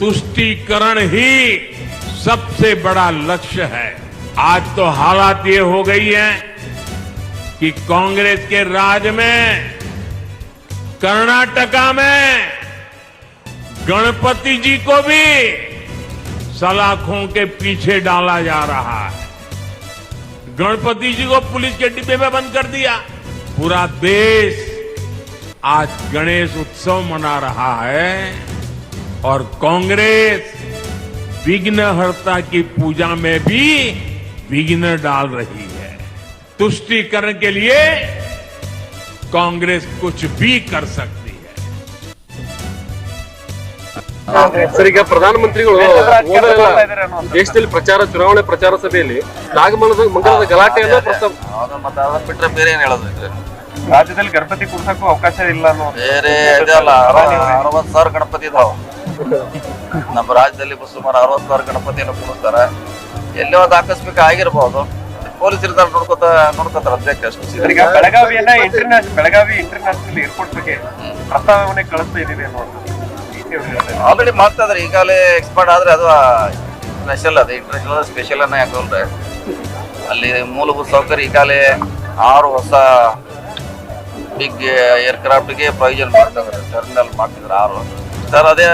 तुष्टीकरण ही सबसे बड़ा लक्ष्य है। आज तो हालात ये हो गई है कि कांग्रेस के राज में, कर्नाटका में, गणपति जी को भी सलाखों के पीछे डाला जा रहा है। गणपति जी को पुलिस के डिब्बे में बंद कर दिया। पूरा देश आज गणेश उत्सव मना रहा है। और कांग्रेस विघ्नहर्ता की पूजा में भी विघ्न डाल रही है तुष्टीकरण के लिए कांग्रेस कुछ भी कर सकती है ಸರ್ ಈಗ ಪ್ರಧಾನಮಂತ್ರಿಗಳು ಹೋದಲ್ಲ ದೇಶದಲ್ಲಿ ಪ್ರಚಾರ ಚುನಾವಣೆ ಪ್ರಚಾರ ಸಭೆಯಲ್ಲಿ ನಾಗಮಂಗಲದ ಮಂಗಲದ ಗಲಾಟೆಯನ್ನ ಪ್ರಸ್ತಾಪ ಅವನು ಮತ್ತೆ ಅದನ್ನ ಬಿಟ್ರೆ ಬೇರೆ ಏನ್ ಹೇಳೋದು ಇದ್ರೆ ರಾಜ್ಯದಲ್ಲಿ ಗಣಪತಿ ಕುರ್ಸಕ್ಕೂ ಅವಕಾಶ ಇಲ್ಲ ಅನ್ನೋ ಬೇರೆ ಇದೆಲ್ಲ ಅರವತ್ ಸಾವಿರ ಗಣಪತಿ ಇದಾವ ನಮ್ಮ ರಾಜ್ಯದಲ್ಲಿ ಸುಮಾರು ಅರವತ್ ಸಾವಿರ ಗಣಪತಿಯನ್ನು ಕೂಡಿಸ್ತಾರೆ ಎಲ್ಲಿ ಒಂದು ಆಕಸ್ಮಿಕ ಆಗಿರ್ಬೋದು. ಪೊಲೀಸ್ ಇರ್ತಾರೆ ನೋಡ್ಕೊತ ನೋಡ್ಕೋತಾರೆ ಅದಕ್ಕೆ ಅಷ್ಟು ಈಗ ಬೆಳಗಾವಿಯನ್ನ ಇಂಟರ್ನ್ಯಾಷನಲ್ ಬೆಳಗಾವಿ ಇಂಟರ್ನ್ಯಾಷನಲ್ ಏರ್ಪೋರ್ಟ್ ಬಗ್ಗೆ ಪ್ರಸ್ತಾವನೆ ಕಳಿಸ್ತಾ ಇದೀವಿ ಆಲ್ರೆಡಿ ಮಾಡ್ತಾ ಇದಾರೆ ಈಗಾಗಲೇ ಎಕ್ಸ್ಪರ್ಟ್ ಆದ್ರೆ ಅದು ಸ್ಪೆಷಲ್ ಅದು. ಇಂಟರ್ನ್ಯಾಷನಲ್ ಸ್ಪೆಷಲ್ ಅನ್ನ ಯಾಕಂದ್ರೆ ಅಲ್ಲಿ ಮೂಲಭೂತ ಸೌಕರ್ಯ ಈಗಾಗಲೇ ಆರು ಹೊಸ ಬಿಗ್ ಏರ್ಕ್ರಾಫ್ಟ್ಗೆ ಪ್ರಯೋಜನ ಮಾಡ್ತಿದ್ದಾರೆ ಟರ್ಮಿನಲ್ ಮಾಡ್ತಿದ್ದಾರೆ ಆರು. ಸರ್ ಅದೇ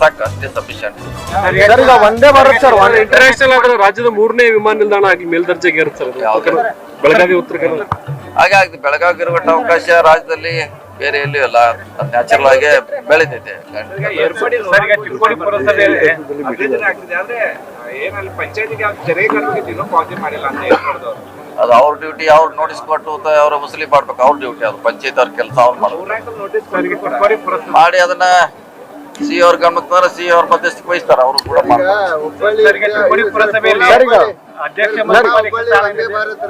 ಸಾಕು ಅಷ್ಟೇ ಸಫಿಶಿಯಂಟ್ ಸರ್ ಈಗ ಭಾರತ್ ಸರ್ ಇಂಟರ್ನ್ಯಾಷನಲ್ ಆದ್ರೆ ರಾಜ್ಯದ ಮೂರನೇ ವಿಮಾನ ನಿಲ್ದಾಣ ಆಗಿ ಮೇಲ್ದರ್ಜೆಗೆ ಇರುತ್ತೆ ಸರ್. ಬೆಳಗಾವಿ ಉತ್ತರ ಕನ್ನಡ ಹಾಗೆ ಆಗ್ತದೆ ಬೆಳಗಾವಿ ಇರುವಂತ ಅವಕಾಶ ರಾಜ್ಯದಲ್ಲಿ ಬೇರೆ ಎಲ್ಲೂ ಇಲ್ಲ. ನ್ಯಾಚುರಲ್ ಆಗಿ ಬೆಳೆದಿದೆ. ಅದು ಅವ್ರ ಡ್ಯೂಟಿ ಅವ್ರು ನೋಟಿಸ್ ಕೊಟ್ಟು ಅವ್ರ ವಸೂಲಿ ಮಾಡ್ಬೇಕು ಅವ್ರ ಡ್ಯೂಟಿ ಅದು ಪಂಚಾಯತ್ ಅವ್ರ ಕೆಲಸ ಅವ್ರು ಮಾಡಿ ಅದನ್ನ ಸಿ ಅವ್ರ ಗಮನಕ್ಕೆ ಸಿ ಅವ್ರ ಮಧ್ಯಸ್ಥಿಕೆ ವಹಿಸ್ತಾರ ಅವರು ಕೂಡ ವಂದೇ ಭಾರತ್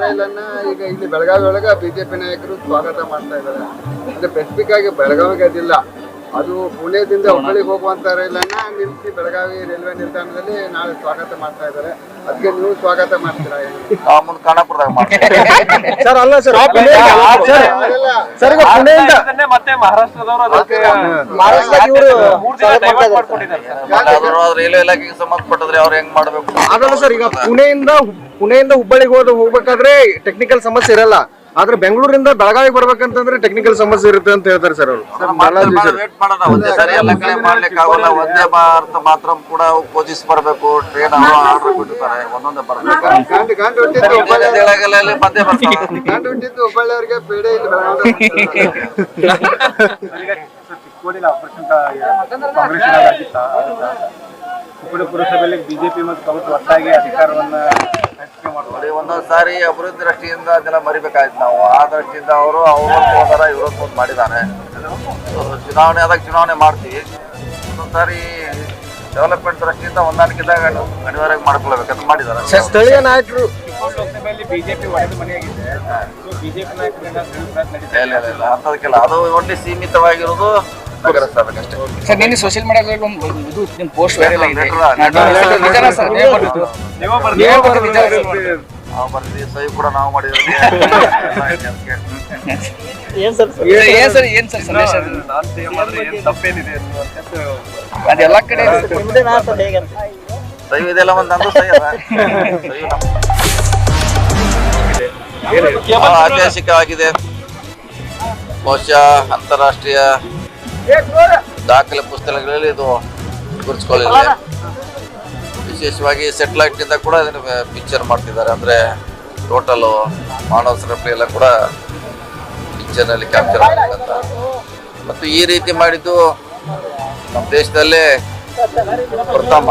ಈಗ ಇಲ್ಲಿ ಬೆಳಗಾವಿ ಒಳಗ ಬಿಜೆಪಿ ನಾಯಕರು ಸ್ವಾಗತ ಮಾಡ್ತಾ ಇದ್ದಾರೆ. ಅಂದ್ರೆ ಸ್ಪೆಸಿಫಿಕ್ ಆಗಿ ಬೆಳಗಾವಿಗೆ ಅದಿಲ್ಲ ಅದು ಪುಣೆದಿಂದ ಹುಬ್ಬಳ್ಳಿಗೆ ಹೋಗುವಂತ ರೈಲನ್ನ ನಿಲ್ಲಿಸಿ ಬೆಳಗಾವಿ ರೈಲ್ವೆ ನಿಲ್ದಾಣದಲ್ಲಿ ನಾಳೆ ಸ್ವಾಗತ ಮಾಡ್ತಾ ಇದ್ದಾರೆ. ಅದಕ್ಕೆ ನೀವು ಸ್ವಾಗತ ಮಾಡ್ತೀರಾ ಮುಂದೆ ಖಾನಾಪುರದಾಗ ಸರ್ ಅಲ್ಲ ಸರ್ ಸರ್ ಈಗ ಪುಣೆಯಿಂದ ಮತ್ತೆ ಮಹಾರಾಷ್ಟ್ರದವರು ಅದಕ್ಕೆ ಇವರು ರೈಲ್ವೆ ಇಲಾಖೆಗೆ ಸಂಬಂಧಪಟ್ಟದ್ರೆ ಅವ್ರು ಹೆಂಗ್ ಮಾಡ್ಬೇಕು? ಅದಲ್ಲ ಸರ್ ಈಗ ಪುಣೆಯಿಂದ ಪುಣೆಯಿಂದ ಹುಬ್ಬಳ್ಳಿಗೆ ಹೋದ ಹೋಗ್ಬೇಕಾದ್ರೆ ಟೆಕ್ನಿಕಲ್ ಸಮಸ್ಯೆ ಇರಲ್ಲ. ಆದ್ರೆ ಬೆಂಗಳೂರಿಂದ ಬೆಳಗಾವಿ ಬರ್ಬೇಕಂತಂದ್ರೆ ಟೆಕ್ನಿಕಲ್ ಸಮಸ್ಯೆ ಇರುತ್ತೆ ಅಂತ ಹೇಳ್ತಾರೆ ಸರ್ ಅವರು. ವೇಟ್ ಮಾಡೋಣ ಒಂದೇ ಸರಿ ಎಲ್ಲ ಕಡೆ ಮಾಡ್ಲಿಕ್ಕೆ ಆಗಲ್ಲ ಒಂದೇ ಭಾರತ ಮಾತ್ರ ಕೂಡ ಪೂಜಿಸಿ ಬರ್ಬೇಕು ಟ್ರೈನ್ ಅವರು ಆರ್ಡರ್ ಕೊಟ್ಟಿರ್ತಾರೆ ಒಂದೊಂದೇ ಬರಬೇಕು ಹುಬ್ಬಳ್ಳಿ ಪೇಡೆ ಇಲ್ಲಿ. ಪುರಸಭೆಯಲ್ಲಿ ಬಿಜೆಪಿ ಮತ್ತು ಕಾಂಗ್ರೆಸ್ ಒಟ್ಟಾಗಿ ಅಧಿಕಾರವನ್ನ ನೋಡಿ ಒಂದೊಂದು ಸಾರಿ ಅಭಿವೃದ್ಧಿ ದೃಷ್ಟಿಯಿಂದ ಅದೆಲ್ಲ ಮರಿಬೇಕಾಯ್ತು ನಾವು. ಆ ದೃಷ್ಟಿಯಿಂದ ಅವರು ಅವ್ರ ಹೋದಾರ ಇವ್ರೊಂದು ಒಂದು ಮಾಡಿದ್ದಾರೆ ಚುನಾವಣೆ ಆದಾಗ ಚುನಾವಣೆ ಮಾಡ್ತೀವಿ. ಒಂದೊಂದು ಸಾರಿ ಡೆವಲಪ್ಮೆಂಟ್ ದೃಷ್ಟಿಯಿಂದ ಹೊಂದಾಣಿಕೆದಾಗ ಅನಿವಾರ್ಯ ಮಾಡ್ಕೊಳ್ಬೇಕಂತ ಮಾಡಿದ್ದಾರೆ ಸ್ಥಳೀಯ ನಾಯಕರು ಇಲ್ಲ ಇಲ್ಲ ಇಲ್ಲ ಅಂತದಕ್ಕೆಲ್ಲ ಅದು ಒಳ್ಳೆ ಸೀಮಿತವಾಗಿರೋದು ಸರ್ ನಿನ್ನೆ ಸೋಷಿಯಲ್ ಮೀಡಿಯಾದಲ್ಲಿ ಒಂದು ಇದು ನಿಮ್ಮ ಪೋಸ್ಟ್ ವೈರಲ್ ಆಗಿದೆ ನಿಜನಾ ಸರ್ ನೀವು ನೀವು ನೀವು ಸಹಿ ಕೂಡ ನಾವು ಮಾಡಿದ್ವಿ ಏನ್ ಸರ್ ಏನ್ ಸರ್ ಸಂದೇಶ? ಅದು? ನಾನ್ ಸೇವ್ ಮಾಡಿದ್ರೆ ಏನ್ ತಪ್ಪೇನಿದೆ ಅನ್ನುವಂಥದ್ದು ಅದೆಲ್ಲ ಕಡೆ ಸಹಿ ಇದೆಲ್ಲ ಒಂದು ನಂದು ಸಹಿ ಅದ ಸಹಿ ನಮ್ಮ- ಬಹಳ ಐತಿಹಾಸಿಕವಾಗಿದೆ ಬಹುಶಃ ಅಂತಾರಾಷ್ಟ್ರೀಯ ದಾಖಲೆ ಪುಸ್ತಕಗಳಲ್ಲಿ ಇದು ಗುರುತಿಸ್ಕೊಳ್ಳಿಲ್ಲ. ವಿಶೇಷವಾಗಿ ಸೆಟಲೈಟ್ನಿಂದ ಕೂಡ ಇದನ್ನು ಪಿಕ್ಚರ್ ಮಾಡ್ತಿದ್ದಾರೆ. ಅಂದ್ರೆ ಟೋಟಲ್ ಮಾನವ ಸರಪಳಿ ಎಲ್ಲ ಕೂಡ ಪಿಕ್ಚರ್ನಲ್ಲಿ ಕ್ಯಾಪ್ಚರ್ ಅಂತ ಮತ್ತು ಈ ರೀತಿ ಮಾಡಿದ್ದು ನಮ್ಮ ದೇಶದಲ್ಲೇ ಪ್ರಥಮ.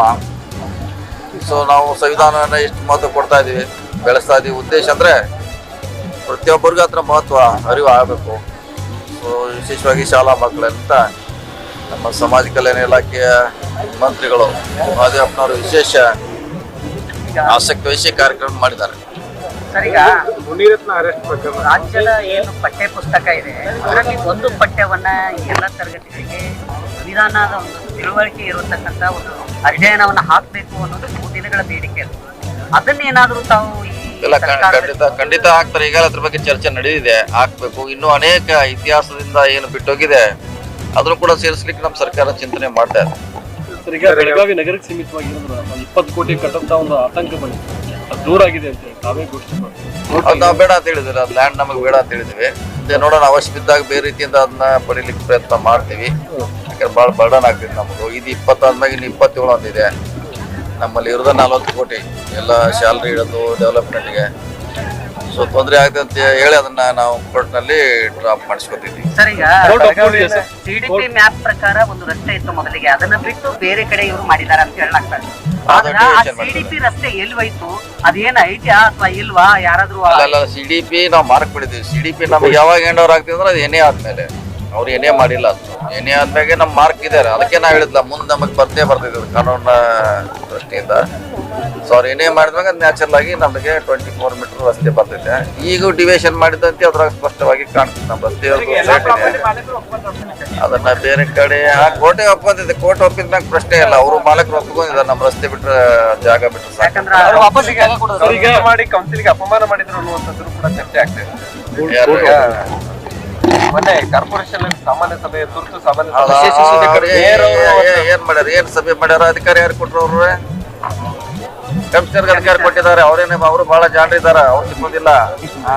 ಸೊ ನಾವು ಸಂವಿಧಾನವನ್ನು ಎಷ್ಟು ಮಹತ್ವ ಕೊಡ್ತಾ ಇದೀವಿ ಬೆಳೆಸ್ತಾ ಇದ್ದೀವಿ ಉದ್ದೇಶ ಅಂದ್ರೆ ಪ್ರತಿಯೊಬ್ಬರಿಗೂ ಅದರ ಮಹತ್ವ ಅರಿವು ಆಗಬೇಕು ವಿಶೇಷವಾಗಿ ಶಾಲಾ ಮಕ್ಕಳಂತ ನಮ್ಮ ಸಮಾಜ ಕಲ್ಯಾಣ ಇಲಾಖೆಯ ಮಂತ್ರಿಗಳು ಮಹಾದೇವಪ್ಪನವರು ವಿಶೇಷ ಆಸಕ್ತಿ ವಿಷಯ ಕಾರ್ಯಕ್ರಮ ಮಾಡಿದ್ದಾರೆ. ಸರಿಗ? ಈಗ ಮುನಿರತ್ನ ಅರೆಸ್ಟ್ ಪ್ರಕರಣ ರಾಜ್ಯದ ಏನು ಪಠ್ಯ ಪುಸ್ತಕ ಇದೆ ಅದರಲ್ಲಿ ಒಂದು ಪಠ್ಯವನ್ನ ಎಲ್ಲ ತರಗತಿಗಳಿಗೆ ಸಂವಿಧಾನದ ಒಂದು ತಿಳುವಳಿಕೆ ಇರತಕ್ಕಂತ ಒಂದು ಅಧ್ಯಯನವನ್ನು ಹಾಕಬೇಕು ಅನ್ನೋದು ಮೂರು ದಿನಗಳ ಬೇಡಿಕೆ ಅದು. ಅದನ್ನೇನಾದ್ರೂ ತಾವು ಇಲ್ಲ ಖಂಡಿತ ಖಂಡಿತ ಆಗ್ತಾರೆ. ಈಗಾಗಲೇ ಅದ್ರ ಬಗ್ಗೆ ಚರ್ಚೆ ನಡೆದಿದೆ. ಹಾಕ್ಬೇಕು ಇನ್ನು ಅನೇಕ ಇತಿಹಾಸದಿಂದ ಏನು ಬಿಟ್ಟೋಗಿದೆ ಅದನ್ನು ಕೂಡ ಸೇರಿಸ್ಲಿಕ್ಕೆ ನಮ್ಮ ಸರ್ಕಾರ ಚಿಂತನೆ ಮಾಡ್ತಾ ಇದೆ. ಸರ್ ಈಗ ಬೆಳಗಾವಿ ನಗರಕ್ಕೆ ಸೀಮಿತವಾಗಿ ಇಪ್ಪತ್ತು ಕೋಟಿ ಕಟ್ಟಂತ ಒಂದು ಆತಂಕ ಬಂದಿದೆ. ಅದು ದೂರ ಆಗಿದೆ ಅಂತ ಹೇಳಿ ತಾವೇ ಘೋಷಣೆ ಮಾಡಿ ಅದು ನಾವು ಬೇಡ ಅಂತ ಹೇಳಿದ್ರೆ ಅದು ಲ್ಯಾಂಡ್ ನಮಗೆ ಬೇಡ ಅಂತ ಹೇಳಿದ್ವಿ ನೋಡೋಣ ಅವಶ್ಯ ಬಿದ್ದಾಗ ಬೇರೆ ರೀತಿಯಿಂದ ಅದನ್ನ ಪಡೀಲಿಕ್ಕೆ ಪ್ರಯತ್ನ ಮಾಡ್ತೀವಿ. ಯಾಕಂದ್ರೆ ಭಾಳ ಬರ್ಡನ್ ಆಗ್ತೈತೆ ನಮ್ದು ಇದು ಇಪ್ಪತ್ತಾದ್ಮೇಲೆ ಇನ್ನು ಇಪ್ಪತ್ತೇಳು ಅಂತಿದೆ ನಮ್ಮಲ್ಲಿ ಇರೋದ ನಲ್ವತ್ತು ಕೋಟಿ ಎಲ್ಲ ಸ್ಯಾಲ್ರಿ ಇಡೋದು ಡೆವಲಪ್ಮೆಂಟ್ಗೆ ಸೊ ತೊಂದರೆ ಆಗ್ತದೆ ಅಂತ ಹೇಳಿ ಅದನ್ನ ನಾವು ಕೋರ್ಟ್ನಲ್ಲಿ ಡ್ರಾಪ್ ಮಾಡಿಸ್ಕೊತಿದ್ವಿ ಸರ್ ಈಗ. ಸಿಡಿಪಿ ಮ್ಯಾಪ್ ಪ್ರಕಾರ ಒಂದು ರಸ್ತೆ ಇತ್ತು ಮೊದಲಿಗೆ. ಅದನ್ನ ಬಿಟ್ಟು ಬೇರೆ ಕಡೆ ಇವರು ಮಾಡಿದ್ದಾರೆ ಅಂತ ಆ ಸಿಡಿಪಿ ರಸ್ತೆ ಎಲ್ಲಿ ಹೋಯ್ತು ಅದೇನ ಐತ್ಯಾ ಅಥವಾ ಇಲ್ವಾ? ಯಾರಾದ್ರೂ ಅಲ್ಲ ಸಿಡಿಪಿ ನಾವು ಮಾರ್ಕ್ ಬಿಡಿದ್ವಿ ಸಿಡಿಪಿ ನಮ್ಗೆ ಯಾವಾಗ ಏನೋ ಓವರ್ ಆಗ್ತದೆ ಅಂದ್ರೆ ಅದು ಆದ್ಮೇಲೆ. ಅವ್ರು ಏನೇ ಮಾಡಿಲ್ಲ. ಅದು ಏನೇ ಆದ್ಮೇಲೆ ನಮ್ಮ ಮಾರ್ಕ್ ಇದ್ದಾರೆ ಅದಕ್ಕೆ ನಾವು ಹೇಳಿದ್ಲ ಮುಂದೆ ನಮಗೆ ಬರ್ತೇ ಬರ್ತಿದ್ರು ಅದು ಕಾನೂನ ದೃಷ್ಟಿಯಿಂದ. ಸೊ ಅವ್ರು ಏನೇ ಮಾಡಿದ್ಮೇಲೆ ನ್ಯಾಚುರಲ್ ಆಗಿ ನಮಗೆ ಟ್ವೆಂಟಿ ಫೋರ್ ಮೀಟರ್ ರಸ್ತೆ ಬರ್ತೈತೆ ಈಗ ಡಿವೇಶನ್ ಮಾಡಿದಂತೆ ಅದ್ರಾಗ ಸ್ಪಷ್ಟವಾಗಿ ಕಾಣ್ತದೆ. ನಮ್ಮ ರಸ್ತೆ ಅದನ್ನ ಬೇರೆ ಕಡೆ ಆ ಕೋಟೆ ಒಪ್ಕೊಂತಿದೆ ಕೋಟೆ ಒಪ್ಪಿದ್ಮ್ಯಾಗ ಪ್ರಶ್ನೆ ಇಲ್ಲ. ಅವರು ಮಾಲಕರು ಒಪ್ಕೊಂಡಿದ್ದಾರೆ ನಮ್ಮ ರಸ್ತೆ ಬಿಟ್ಟರೆ ಜಾಗ ಬಿಟ್ಟರೆ ಮಾಡಿ ಕೌನ್ಸಿಲ್ಗೆ ಅಪಮಾನ ಮಾಡಿದ್ರು ಅನ್ನುವಂಥದ್ದು ಕೂಡ ಚರ್ಚೆ ಆಗ್ತಾ ಇದೆ ಯಾರು? ಮೊನ್ನೆ ಕಾರ್ಪೊರೇಷನ್ ಸಾಮಾನ್ಯ ಸಭೆ ತುರ್ತು ಸಾಮಾನ್ಯ ಏನ್ ಮಾಡ್ಯಾರ? ಏನ್ ಸಭೆ ಮಾಡ್ಯಾರ? ಅಧಿಕಾರಿ ಯಾರು ಕೊಟ್ರು ಅವ್ರು? ಕಮಿಷನರ್ ಅಧಿಕಾರಿ ಕೊಟ್ಟಿದ್ದಾರೆ. ಅವ್ರೇನೆ ಅವರು ಬಹಳ ಜಾಣರಿದ್ದಾರೆ ಅವ್ರು ಸಿಕ್ಕೋದಿಲ್ಲ.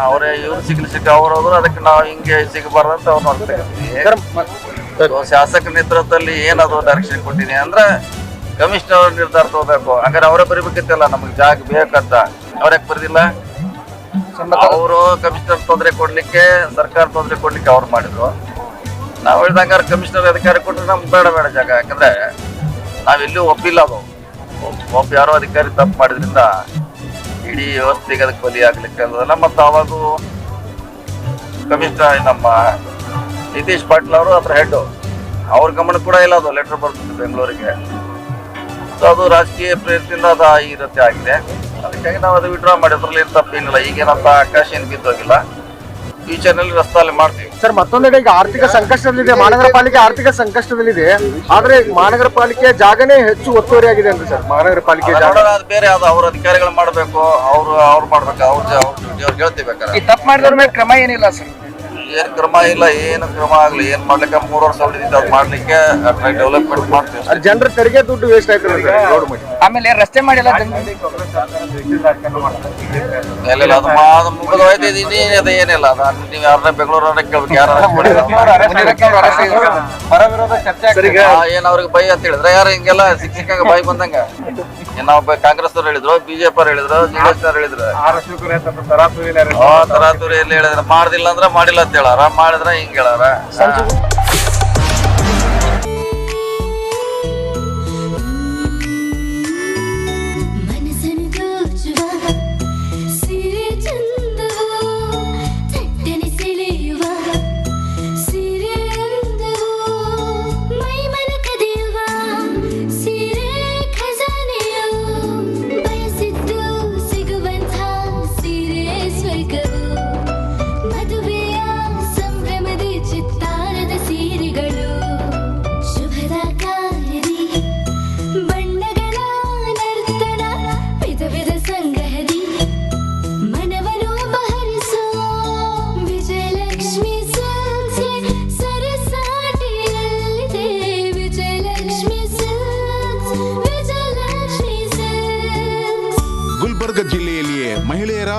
ಅವ್ರೇ ಇವ್ರು ಸಿಗ್ಲಿ ಸಿಕ್ಕ ಅವ್ರು ಹೋದ್ರು ಅದಕ್ಕೆ ನಾವು ಹಿಂಗೆ ಸಿಗಬಾರ್ದು ಅಂತ ಅವ್ರು ನೋಡ್ತೇವೆ ಶಾಸಕ ನೇತೃತ್ವದಲ್ಲಿ ಏನದು ಡೈರೆಕ್ಷನ್ ಕೊಟ್ಟಿನಿ ಅಂದ್ರೆ ಕಮಿಷನರ್ ನಿರ್ಧಾರ ತಗೋಬೇಕು. ಹಂಗಾರೆ ಅವರೇ ಬರಿಬೇಕಿತ್ತಲ್ಲ? ನಮಗೆ ಜಾಗ ಬೇಕಂತ. ಅವ್ರ್ಯಾಕ್ ಬರೆದಿಲ್ಲ? ಅವರು ಕಮಿಷನರ್ ತೊಂದರೆ ಕೊಡ್ಲಿಕ್ಕೆ ಸರ್ಕಾರ ತೊಂದರೆ ಕೊಡ್ಲಿಕ್ಕೆ ಅವ್ರು ಮಾಡಿದ್ರು. ನಾವು ಹೇಳ್ದಂಗಾರೆ ಕಮಿಷನರ್ ಅಧಿಕಾರಿ ಕೊಟ್ಟರೆ ನಮ್ಗೆ ಬೇಡ ಬೇಡ ಜಾಗ. ಯಾಕಂದ್ರೆ ನಾವೆಲ್ಲೂ ಒಪ್ಪಿಲ್ಲ ಅದು. ಒಬ್- ಒಬ್ಬ ಯಾರೋ ಅಧಿಕಾರಿ ತಪ್ಪು ಮಾಡಿದ್ರಿಂದ ಇಡೀ ವ್ಯವಸ್ಥೆಗೆ ಅದಕ್ಕೆ ಬಲಿ ಆಗ್ಲಿಕ್ಕೆ ಅಂದ್ರೆ ಮತ್ತು ಅವಾಗ ಕಮಿಷನರ್ ನಮ್ಮ ನಿತೀಶ್ ಪಾಟೀಲ್ ಅವರು ಅದ್ರ ಹೆಡ್ ಅವ್ರ ಗಮನ ಕೂಡ ಇಲ್ಲ ಅದು. ಲೆಟರ್ ಬರ್ತಿತ್ತು ಬೆಂಗಳೂರಿಗೆ ಸೊ ಅದು ರಾಜಕೀಯ ಪ್ರೇರಿತದಿಂದ ಅದು ಈ ರೀತಿ ಆಗಿದೆ. ಅದಕ್ಕಾಗಿ ನಾವು ಅದು ವಿಡ್ರಾ ಮಾಡಿದ್ರಲ್ಲಿ ತಪ್ಪೇನಿಲ್ಲ ಈಗೇನಂತ ಆಕಾಶ ಏನು ಬಿದ್ದೋಗಿಲ್ಲ. ಫ್ಯೂಚರ್ನಲ್ಲಿ ರಸ್ತೆಯಲ್ಲಿ ಮಾಡ್ತೀವಿ. ಸರ್ ಮತ್ತೊಂದೆಡೆ ಈಗ ಆರ್ಥಿಕ ಸಂಕಷ್ಟದಲ್ಲಿದೆ. ಮಹಾನಗರ ಪಾಲಿಕೆ ಆರ್ಥಿಕ ಸಂಕಷ್ಟದಲ್ಲಿದೆ. ಆದ್ರೆ ಮಹಾನಗರ ಪಾಲಿಕೆಯ ಜಾಗನೇ ಹೆಚ್ಚು ಒತ್ತುವರಿ ಆಗಿದೆ ಅಂತ ಸರ್ ಮಹಾನಗರ ಪಾಲಿಕೆ ಜಾಗ. ಅದು ಬೇರೆ ಅದು. ಅವ್ರ ಅಧಿಕಾರಿಗಳು ಮಾಡಬೇಕು. ಅವ್ರು ಅವ್ರು ಮಾಡ್ಬೇಕು. ಅವ್ರ ಅವ್ರ ಡ್ಯೂಟಿ ಅವ್ರಿಗೆ ಹೇಳ್ತೀವಿ ಈ ತಪ್ಪು ಮಾಡಿದ್ರ ಮೇಲೆ ಕ್ರಮ ಏನಿಲ್ಲ ಸರ್. ಏನ್ ಕ್ರಮ ಇಲ್ಲ ಏನು ಕ್ರಮ ಆಗ್ಲಿ ಏನ್ ಮಾಡ್ಲಿಕ್ಕೆ ಮೂರು ವರ್ಷ ಉಳಿದಿದ್ದು ಅದು ಮಾಡ್ಲಿಕ್ಕೆ ಡೆವಲಪ್ಮೆಂಟ್ ಮಾಡ್ತೀವಿ ಜನರ ತೆರಿಗೆ ದುಡ್ಡು ವೇಸ್ಟ್ ಆಯ್ತು ರೋಡ್ ಮಾಡಿ ಆಮೇಲೆ ರಸ್ತೆ ಮಾಡಿಲ್ಲ ಇಲ್ಲ ಅದು ಮಾ- ಅದು ಮುಗಿದು ಹೋಯ್ತು ಇದು ಇನ್ನೇನ್ ಅದು ಏನಿಲ್ಲ ಅದು ನೀವು ಯಾರನ್ನ ಬೆಂಗಳೂರನ್ನ ಕೇಳ್ಬೇಕು ಯಾರು ಪರ ಚರ್ಚೆ ಆಗ್ತಾ ಇದೆ. ಏನ್ ಅವ್ರಿಗೆ ಬೈ ಅಂತ ಹೇಳಿದ್ರೆ ಯಾರು ಹಿಂಗೆಲ್ಲ ಶಿಕ್ಷಕ ಬೈ ಬಂದಂಗ ಏನ್ ನಾವು ಕಾಂಗ್ರೆಸ್ ಅವ್ರು ಹೇಳಿದ್ರು ಬಿಜೆಪಿ ಅವ್ರು ಹೇಳಿದ್ರು ಜೆಡಿಎಸ್ ಅವ್ರು ಹೇಳಿದ್ರು ತರಾತುರಿ ಎಲ್ಲಿ ಹೇಳಿದ್ರೆ ಮಾಡ್ದಿಲ್ಲ ಅಂದ್ರೆ ಮಾಡಿಲ್ಲ ಅಂತ ಹೇಳಾರ ಮಾಡಿದ್ರೆ ಹಿಂಗ್ ಹೇಳಾರ